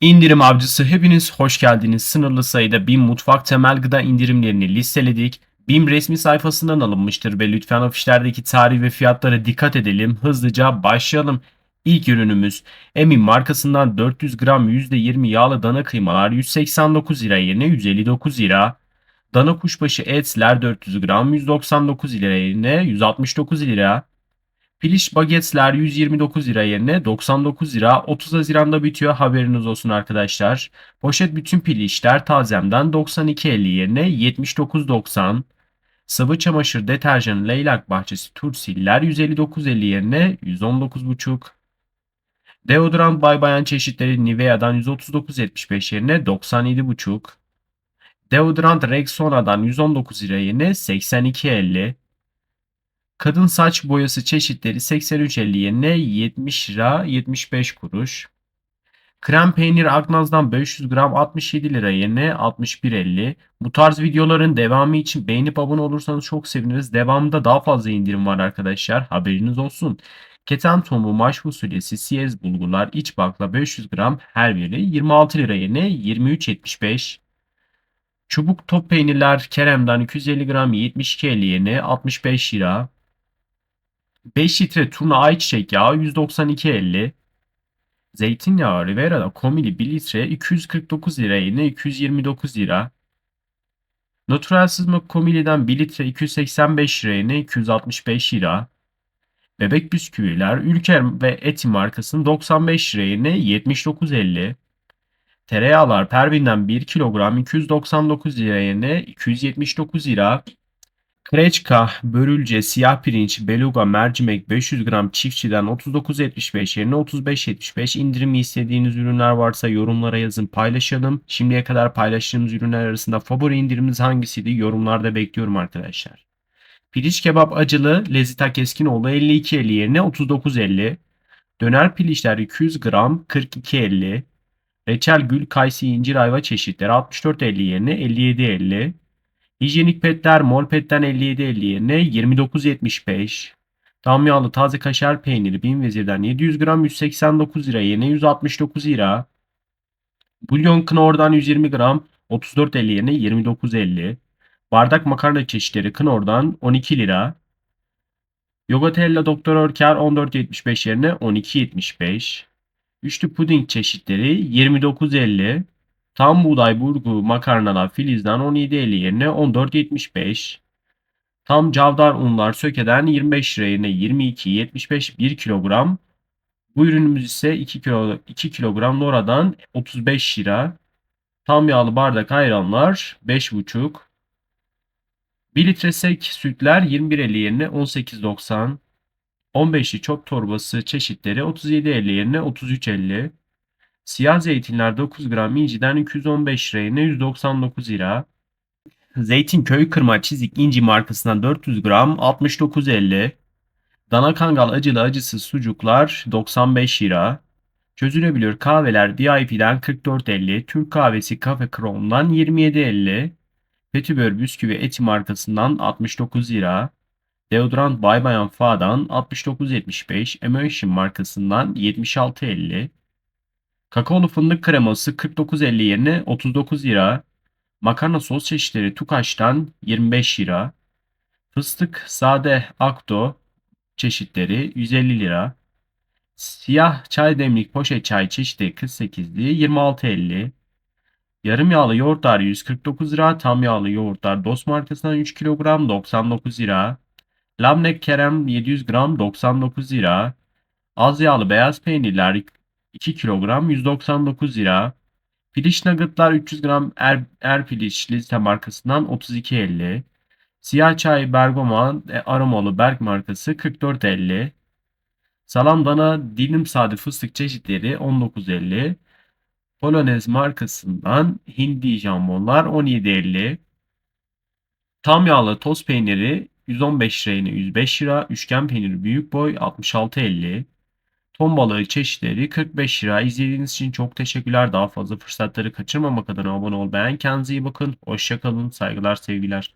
İndirim avcısı hepiniz hoş geldiniz. Sınırlı sayıda BİM mutfak temel gıda indirimlerini listeledik. BİM resmi sayfasından alınmıştır ve lütfen afişlerdeki tarih ve fiyatlara dikkat edelim. Hızlıca başlayalım. İlk ürünümüz Emin markasından 400 gram %20 yağlı dana kıymalar 189 lira yerine 159 lira. Dana kuşbaşı etler 400 gram 199 lira yerine 169 lira. Piliç bagetler 129 lira yerine 99 lira 30 Haziran'da bitiyor haberiniz olsun arkadaşlar. Poşet bütün piliçler tazemden 92.50 yerine 79.90. Sıvı çamaşır deterjanı leylak bahçesi tursiller 159.50 yerine 119.5. Deodorant bay bayan çeşitleri Nivea'dan 139.75 yerine 97.5. Deodorant Rexona'dan 119 lira yerine 82.50. Kadın saç boyası çeşitleri 83.50 yerine 70 lira 75 kuruş. Krem peynir Aknaz'dan 500 gram 67 lira yerine 61.50. Bu tarz videoların devamı için beğenip abone olursanız çok seviniriz. Devamında daha fazla indirim var arkadaşlar. Haberiniz olsun. Keten tohumu maş fasulyesi siyez bulgular iç bakla 500 gram her biri 26 lira yerine 23.75. Çubuk top peynirler Kerem'den 250 gram 72.50 yerine 65 lira. 5 litre turna ayçiçek yağı 192.50. Zeytinyağı Rivera'da komili 1 litre 249 lira yerine 229 lira. Natural sızma komiliden 1 litre 285 lira yerine 265 lira. Bebek bisküviler Ülker ve Eti markasının 95 lira yerine 79.50. Tereyağlar Pervin'den 1 kilogram 299 lira yerine 279 lira. Kreçka, börülce, siyah pirinç, beluga, mercimek 500 gram çiftçiden 39.75 yerine 35.75 indirimi istediğiniz ürünler varsa yorumlara yazın paylaşalım. Şimdiye kadar paylaştığımız ürünler arasında favori indiriminiz hangisiydi yorumlarda bekliyorum arkadaşlar. Piliç kebap acılı Lezita Keskinoğlu 52.50 yerine 39.50. Döner piliçler 200 gram 42.50. Reçel gül kayısı incir ayva çeşitleri 64.50 yerine 57.50. Hijyenik petler mol petten 57.50 yerine 29.75. Tam yağlı taze kaşar peyniri bin vezirden 700 gram 189 lira yerine 169 lira. Bulyon Knorr'dan 120 gram 34.50 yerine 29.50. Bardak makarna çeşitleri Knorr'dan 12 lira. Yogatella Doktor Örker 14.75 yerine 12.75. Üçlü puding çeşitleri 29.50. Tam buğday burgu makarnalar Filiz'den 17.50 yerine 14.75. Tam cavdar unlar Söke'den 25 lira yerine 22.75 1 kilogram. Bu ürünümüz ise 2 kilo 2 kilogram Nora'dan 35 lira. Tam yağlı bardak ayranlar 5,5. 1 litre sek sütler 21.50 yerine 18.90. 15'li çöp torbası çeşitleri 37.50 yerine 33.50. Siyah zeytinler 9 gram inciden 215 lira yerine 199 lira. Zeytin köy kırma çizik inci markasından 400 gram 69.50. Dana kangal acılı acısız sucuklar 95 lira. Çözülebilir kahveler VIP'den 44.50. Türk kahvesi Cafe Crown'dan 27.50. Petibör bisküvi eti markasından 69 lira. Deodorant Bay Bayan Fa'dan 69.75. Emotion markasından 76.50. Kakaolu fındık kreması 49.50 yerine 39 lira. Makarna sos çeşitleri Tukaş'tan 25 lira. Fıstık sade akto çeşitleri 150 lira. Siyah çay demlik poşet çay çeşidi 48'li 26.50. Yarım yağlı yoğurtlar 149 lira. Tam yağlı yoğurtlar Dost markasından 3 kilogram 99 lira. Lamnek kerem 700 gram 99 lira. Az yağlı beyaz peynirler 2 kilogram 199 lira. Piliç nuggetlar 300 gram er, er piliç liste markasından 32.50. Siyah çay bergama e, aromalı Berk markası 44.50. Salam dana dilim sade fıstık çeşitleri 19.50. Polonez markasından hindi jambonlar 17.50. Tam yağlı toz peyniri 115 lira 105 lira. Üçgen peyniri büyük boy 66.50. Ton balığı çeşitleri 45 lira. İzlediğiniz için çok teşekkürler. Daha fazla fırsatları kaçırmamak adına abone ol. Beğen kendinize iyi bakın. Hoşçakalın. Saygılar sevgiler.